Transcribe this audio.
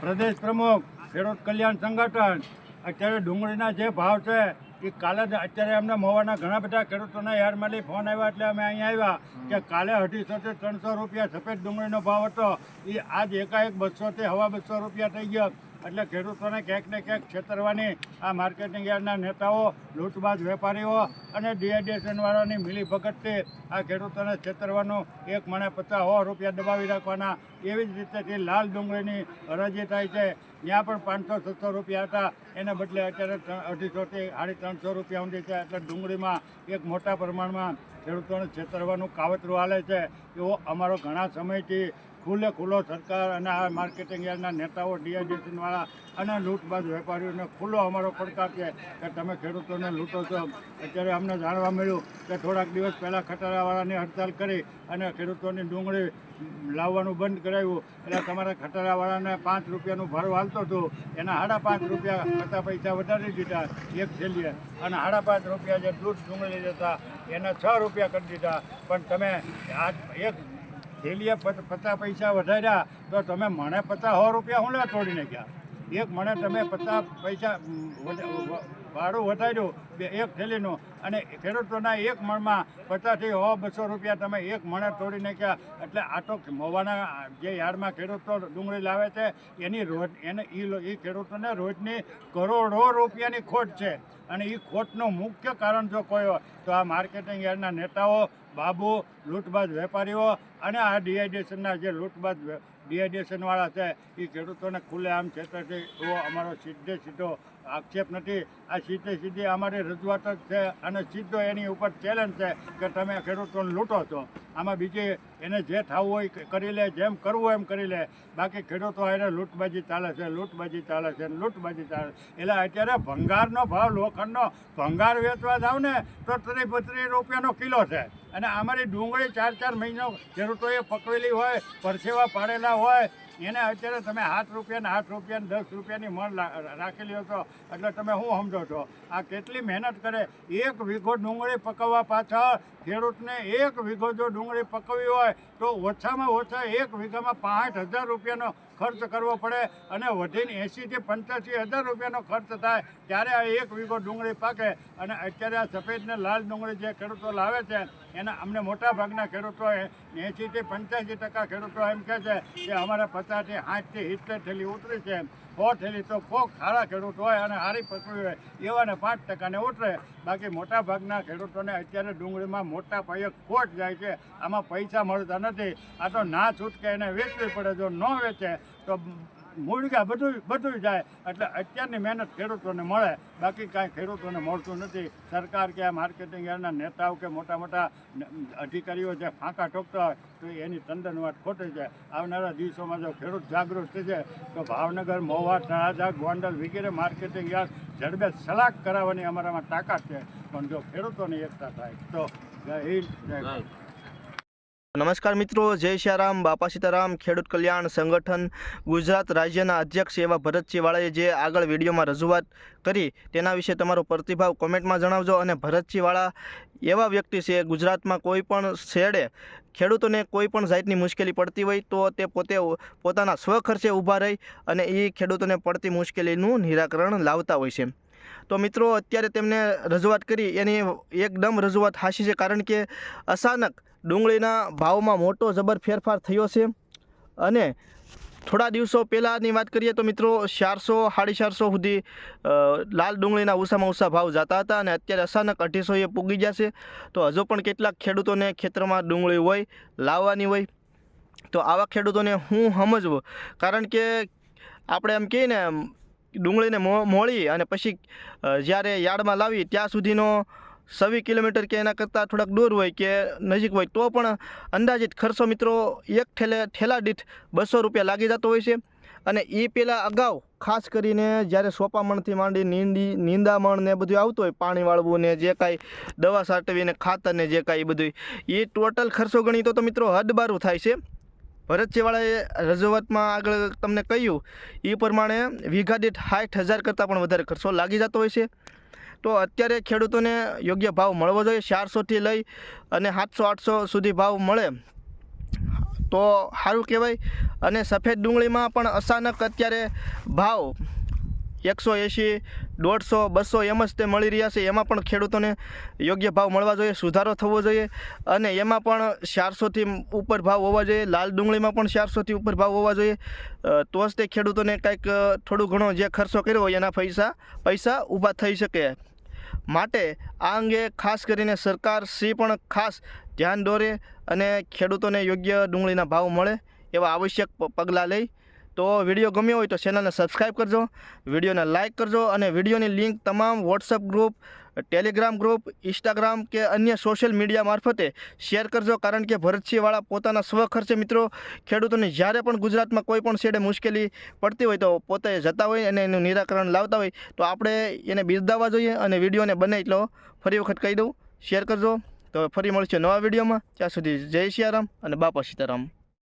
પ્રદેશ પ્રમુખ, ખેડૂત કલ્યાણ સંગઠન, અત્યારે ડુંગળીના જે ભાવ છે, એ કાલે જ અત્યારે અમને મોવાના ઘણા બધા ખેડૂતોના યાર્ડમાંથી ફોન આવ્યા એટલે અમે અહીંયા આવ્યા કે કાલે અઢીસોથી ત્રણસો રૂપિયા સફેદ ડુંગળીનો ભાવ હતો. એ આજ એકાએક બસોથી હવા બસો રૂપિયા થઈ ગયો. એટલે ખેડૂતોને ક્યાંક ને ક્યાંક છેતરવાની આ માર્કેટિંગ યાર્ડના નેતાઓ, લૂંટબાજ વેપારીઓ અને ડીઆઈડીએસએન વાળાની મિલીભગતથી આ ખેડૂતોને છેતરવાનું એક મણે પચાસ સો રૂપિયા દબાવી રાખવાના એવી જ રીતેથી લાલ ડુંગળીની હરાજી થાય છે. ત્યાં પણ પાંચસો, છસો રૂપિયા હતા. એને બદલે અત્યારે અઢીસોથી સાડી ત્રણસો રૂપિયા ઊંધી છે. એટલે ડુંગળીમાં એક મોટા પ્રમાણમાં ખેડૂતોને છેતરવાનું કાવતરું હાલે છે. એવો અમારો ઘણા સમયથી ખુલ્લે ખુલ્લો સરકાર અને આ માર્કેટિંગ યાર્ડના નેતાઓ ડીઆઈડીસી વાળા અને લૂંટબાજ વેપારીઓને ખુલ્લો અમારો પડકાર છે કે તમે ખેડૂતોને લૂંટો છો. અત્યારે અમને જાણવા મળ્યું કે થોડાક દિવસ પહેલાં ખટારાવાળાની હડતાલ કરી અને ખેડૂતોની ડુંગળી લાવવાનું બંધ કરાવ્યું એટલે તમારા ખટારાવાળાને પાંચ રૂપિયાનું ભાડું હાલતો હતું. એના સાડા પાંચ રૂપિયા પચાસ પૈસા વધારી દીધા એક થેલીએ. અને સાડા પાંચ રૂપિયા જે દૂધ ડુંગળી જતા એના છ રૂપિયા કરી દીધા. પણ તમે આ એક થેલીએ પચાસ પૈસા વધાર્યા, તો તમે મને પચાસ સો રૂપિયા હું લે તોડી નાખ્યા એક મને તમે પચાસ પૈસા ભાડું વધાર્યું, બે, એક થેલીનું, અને ખેડૂતોના એક મણમાં પચાસથી સો, બસો રૂપિયા તમે એક મણે તોડીને નાખ્યા એટલે આ તો મોવાના જે યાર્ડમાં ખેડૂતો ડુંગળી લાવે છે, એની રોજ, એને એ ખેડૂતોને રોજની કરોડો રૂપિયાની ખોટ છે. અને એ ખોટનું મુખ્ય કારણ જો કોઈ તો આ માર્કેટિંગ યાર્ડના નેતાઓ બાબુ, લૂંટબાજ વેપારીઓ અને આ ડીઆઈડીએસનના જે લૂંટબાજ ડીઆઈડીએસન છે એ ખેડૂતોને ખુલ્લેઆમ છેતરશે એવો અમારો સીધે સીધો આક્ષેપ નથી. આ સીધે સીધી અમારી રજૂઆત જ છે અને સીધો એની ઉપર ચેલેન્જ છે કે તમે ખેડૂતોને લૂંટો છો. આમાં બીજી એને જે થવું હોય કરી લે, જેમ કરવું એમ કરી લે. બાકી ખેડૂતો એને લૂંટબાજી ચાલે છે, લૂંટબાજી ચાલે છે, લૂંટબાજી ચાલે એટલે અત્યારે ભંગારનો ભાવ, લોખંડનો ભંગાર વેચવા જાવ ને તો ત્રીસ બત્રીસ રૂપિયાનો કિલો છે. અને અમારી ડુંગળી ચાર ચાર મહિનો ખેડૂતોએ પકવેલી હોય, પરસેવા પાડેલા હોય, એને અત્યારે તમે આઠ રૂપિયા ને આઠ રૂપિયા ને દસ રૂપિયાની મણ રાખેલી હતો એટલે તમે શું સમજો છો? આ કેટલી મહેનત કરે. એક વીઘો ડુંગળી પકવવા પાછળ ખેડૂતને એક વીઘો જો ડુંગળી પકવવી હોય, તો ઓછામાં ઓછા એક વીઘામાં પાંચ હજાર રૂપિયાનો ખર્ચ કરવો પડે અને વધીને એંશીથી પંચ્યાસી હજાર રૂપિયાનો ખર્ચ થાય, ત્યારે આ એક વીઘો ડુંગળી પાકે. અને અત્યારે આ સફેદ ને લાલ ડુંગળી જે ખેડૂતો લાવે છે, એના અમને મોટા ભાગના ખેડૂતો એંશીથી પંચ્યાસી ટકા ખેડૂતો એમ કહે છે કે અમારા પચાસથી સાઠથી સિત્તેર થેલી ઉતરી છે. સો તો કોક સારા ખેડૂત હોય અને સારી પકવી હોય, એવાને પાંચ ટકાને ઉતરે. બાકી મોટા ભાગના ખેડૂતોને અત્યારે ડુંગળીમાં મોટા પાયે ખોટ જાય છે. આમાં પૈસા મળતા નથી. આ તો ના છૂટકે એને વેચવી પડે. જો ન વેચે, તો મૂળગા બધું બધું જાય. એટલે અત્યારની મહેનત ખેડૂતોને મળે. બાકી કાંઈ ખેડૂતોને મળતું નથી. સરકાર કે માર્કેટિંગ યાર્ડના નેતાઓ કે મોટા મોટા અધિકારીઓ જે ફાંકા ઠોકતા હોય, તો એની તંદન વાત ખોટી છે. આવનારા દિવસોમાં જો ખેડૂત જાગૃત થશે, તો ભાવનગર મહુવા તળાજા ગોંડલ વગેરે માર્કેટિંગ યાર્ડ ઝડપે સલાક કરાવવાની અમારામાં તાકાત છે. પણ જો ખેડૂતોની એકતા થાય, તો જય હિન્દ, જય. નમસ્કાર મિત્રો, જય શ્યારામ. બાપા સીતારામ, ખેડૂત કલ્યાણ સંગઠન ગુજરાત રાજ્યના અધ્યક્ષ એવા ભરતસિંહવાળાએ જે આગળ વિડીયોમાં રજૂઆત કરી, તેના વિશે તમારો પ્રતિભાવ કોમેન્ટમાં જણાવજો અને ભરતસિંહવાળા એવા વ્યક્તિ છે, ગુજરાતમાં કોઈ પણ શેડે ખેડૂતોને કોઈ પણ જાતની મુશ્કેલી પડતી હોય તો તે પોતે પોતાના સ્વખર્ચે ઊભા રહી અને એ ખેડૂતોને પડતી મુશ્કેલીનું નિરાકરણ લાવતા હોય છે. તો મિત્રો, અત્યારે તેમને રજૂઆત કરી, એની એકદમ રજૂઆત હાસી છે. કારણ કે અચાનક ડુંગળીના ભાવમાં મોટો જબર ફેરફાર થયો છે. અને થોડા દિવસો પહેલાંની વાત કરીએ તો મિત્રો ચારસો, સાડી ચારસો સુધી લાલ ડુંગળીના ઓછામાં ઓછા ભાવ જતા હતા અને અત્યારે અચાનક અઢીસોએ પૂગી જશે. તો હજુ પણ કેટલાક ખેડૂતોને ખેતરમાં ડુંગળી હોય, લાવવાની હોય, તો આવા ખેડૂતોને હું સમજવું. કારણ કે આપણે એમ કહીએ ને, ડુંગળીને મોળી અને પછી જ્યારે યાર્ડમાં લાવી, ત્યાં સુધીનો સવી કિલોમીટર કે એના કરતાં થોડાક દૂર હોય કે નજીક હોય, તો પણ અંદાજિત ખર્ચો મિત્રો એક ઠેલે ઠેલા દીઠ બસો રૂપિયા લાગી જતો હોય છે. અને એ પહેલાં અગાઉ ખાસ કરીને જ્યારે સોપામણથી માંડી નીંદી, નીંદામણ ને બધું આવતું હોય, પાણી વાળવું ને જે કાંઈ દવા સાટવીને ખાતર ને જે કાંઈ બધું એ ટોટલ ખર્ચો ગણી તો તો મિત્રો હદબારું થાય છે. ભરતજીવાળાએ રજૂઆતમાં આગળ તમને કહ્યું એ પ્રમાણે વીઘા દીઠ સાઠ હજાર કરતાં પણ વધારે ખર્ચો લાગી જતો હોય છે. તો અત્યારે ખેડૂતોને યોગ્ય ભાવ મળવો જોઈએ ચારસોથી લઈ અને સાતસો, આઠસો સુધી ભાવ મળે. તો સારું કહેવાય. અને સફેદ ડુંગળીમાં પણ અચાનક અત્યારે ભાવ એકસો એંશી, દોઢસો, બસો એમ જ તે મળી રહ્યા છે. એમાં પણ ખેડૂતોને યોગ્ય ભાવ મળવા જોઈએ, સુધારો થવો જોઈએ અને એમાં પણ ચારસોથી ઉપર ભાવ હોવા જોઈએ. લાલ ડુંગળીમાં પણ ચારસોથી ઉપર ભાવ હોવા જોઈએ. તો જ તે ખેડૂતોને કાંઈક થોડું ઘણો જે ખર્ચો કર્યો હોય એના પૈસા પૈસા ઊભા થઈ શકે. માટે આ અંગે ખાસ કરીને સરકાર શ્રી પણ ખાસ ધ્યાન દોરે અને ખેડૂતોને યોગ્ય ડુંગળીના ભાવ મળે એવા આવશ્યક પગલાં લઈ તો વીડિયો ગમ્યો હોય તો ચેનલને સબસ્ક્રાઈબ કરજો, વિડીયોને લાઇક કરજો અને વિડીયોની લિંક તમામ WhatsApp group Telegram group Instagram કે અન્ય સોશિયલ મીડિયા મારફતે શેર કરજો. કારણ કે ભરતસિંહવાળા પોતાના સ્વખર્ચે મિત્રો, ખેડૂતોને જ્યારે પણ ગુજરાતમાં કોઈ પણ શેડે મુશ્કેલી પડતી હોય તો પોતે જતા હોય અને એનું નિરાકરણ લાવતા હોય, તો આપણે એને બિરદાવવા જોઈએ અને વિડીયોને બને એટલો ફરી વખત કહી દઉં. શેર કરજો. તો ફરી મળશે નવા વિડીયોમાં. ત્યાં સુધી જય સિયારામ અને બાપા સીતારામ.